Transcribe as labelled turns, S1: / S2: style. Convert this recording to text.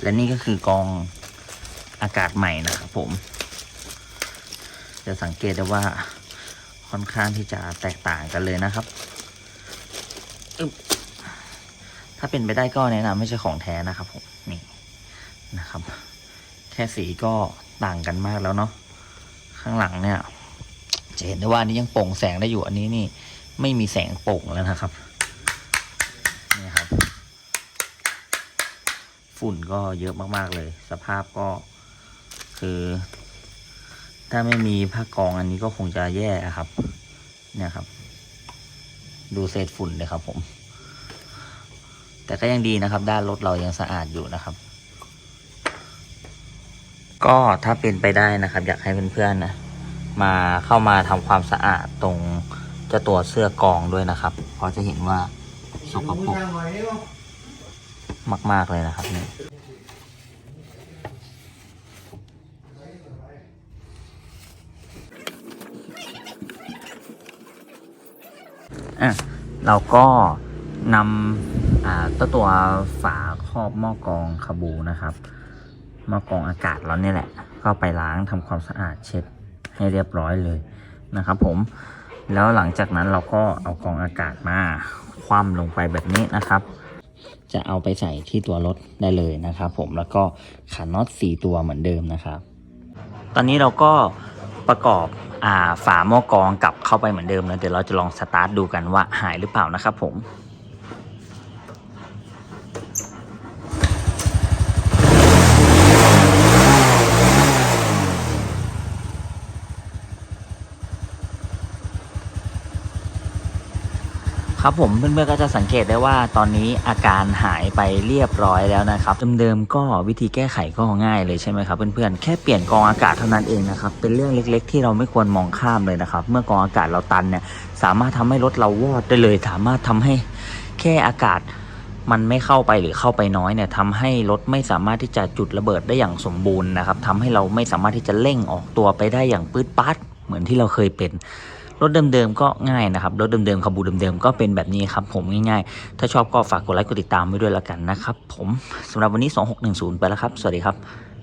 S1: และนี่ก็คือกองอากาศใหม่นะครับผม จะสังเกตได้ว่าค่อนข้างที่จะแตกต่างกันเลยนะครับ ถ้าเป็นไปได้ก็แนะนำไม่ใช่ของแท้นะครับผม นี่นะครับ แค่สีก็ต่างกันมากแล้วเนาะ ข้างหลังเนี่ย จะเห็นได้ว่านี้ยังโป่งแสงได้อยู่อันนี้นี่ ไม่มีแสงโป่งแล้วนะครับ ฝุ่นก็เยอะมากๆเลย สภาพก็คือ ถ้าไม่มีผ้ากองอันนี้ก็คงจะแย่ครับ เนี่ยครับ ดูเศษฝุ่นเลยครับผม แต่ก็ยังดีนะครับ ด้านรถเรายังสะอาดอยู่นะครับ ก็ถ้าเป็นไปได้นะครับ อยากให้เพื่อนๆนะมาเข้ามาทำความสะอาดตรงจ้าตัวเสื้อกองด้วยนะครับ เพราะจะเห็นว่าสกปรก มาก ๆ เลยนะครับนี่อะเราก็นำตัวตัวฝาครอบหม้อกรองคาบูนะครับหม้อกรองอากาศเราเนี่ยแหละ ก็ไปล้างทำความสะอาดเช็ดให้เรียบร้อยเลยนะครับ ผมแล้วหลังจากนั้นเราก็เอากองอากาศมาคว่ำลงไปแบบนี้นะครับ จะเอาไปใส่ที่ตัวรถได้เลยนะครับผมแล้วก็ขันน็อตสี่ตัวเหมือนเดิมนะครับ ตอนนี้เราก็ประกอบอ่าฝาหม้อกรองกลับเข้าไปเหมือนเดิมนะเดี๋ยวเราจะลองสตาร์ทดูกันว่าหายหรือเปล่านะครับผม ครับผมเพื่อนๆก็จะสังเกตได้ว่าตอนนี้อาการหายไปเรียบร้อยแล้วนะครับเดิมๆก็วิธีแก้ไขก็ง่ายเลยใช่ไหมครับเพื่อนๆแค่เปลี่ยนกองอากาศเท่านั้นเองนะครับเป็นเรื่องเล็กๆ ที่เราไม่ควรมองข้ามเลยนะครับ เมื่อกองอากาศเราตันเนี่ยสามารถทำให้รถเราวอดได้เลย สามารถทำให้แค่อากาศมันไม่เข้าไปหรือเข้าไปน้อยเนี่ยทำให้รถไม่สามารถที่จะจุดระเบิดได้อย่างสมบูรณ์นะครับทำให้เราไม่สามารถที่จะเร่งออกตัวไปได้อย่างปื๊ดปัดเหมือนที่เราเคยเป็น รถเดิมๆก็ง่ายนะครับ รถเดิมๆขบูเดิมๆก็เป็นแบบนี้ครับผมง่ายๆ ถ้าชอบก็ฝากกดไลค์กดติดตามไว้ด้วยละกันนะครับผมสำหรับวันนี้ 2610 ไปแล้วครับ สวัสดีครับ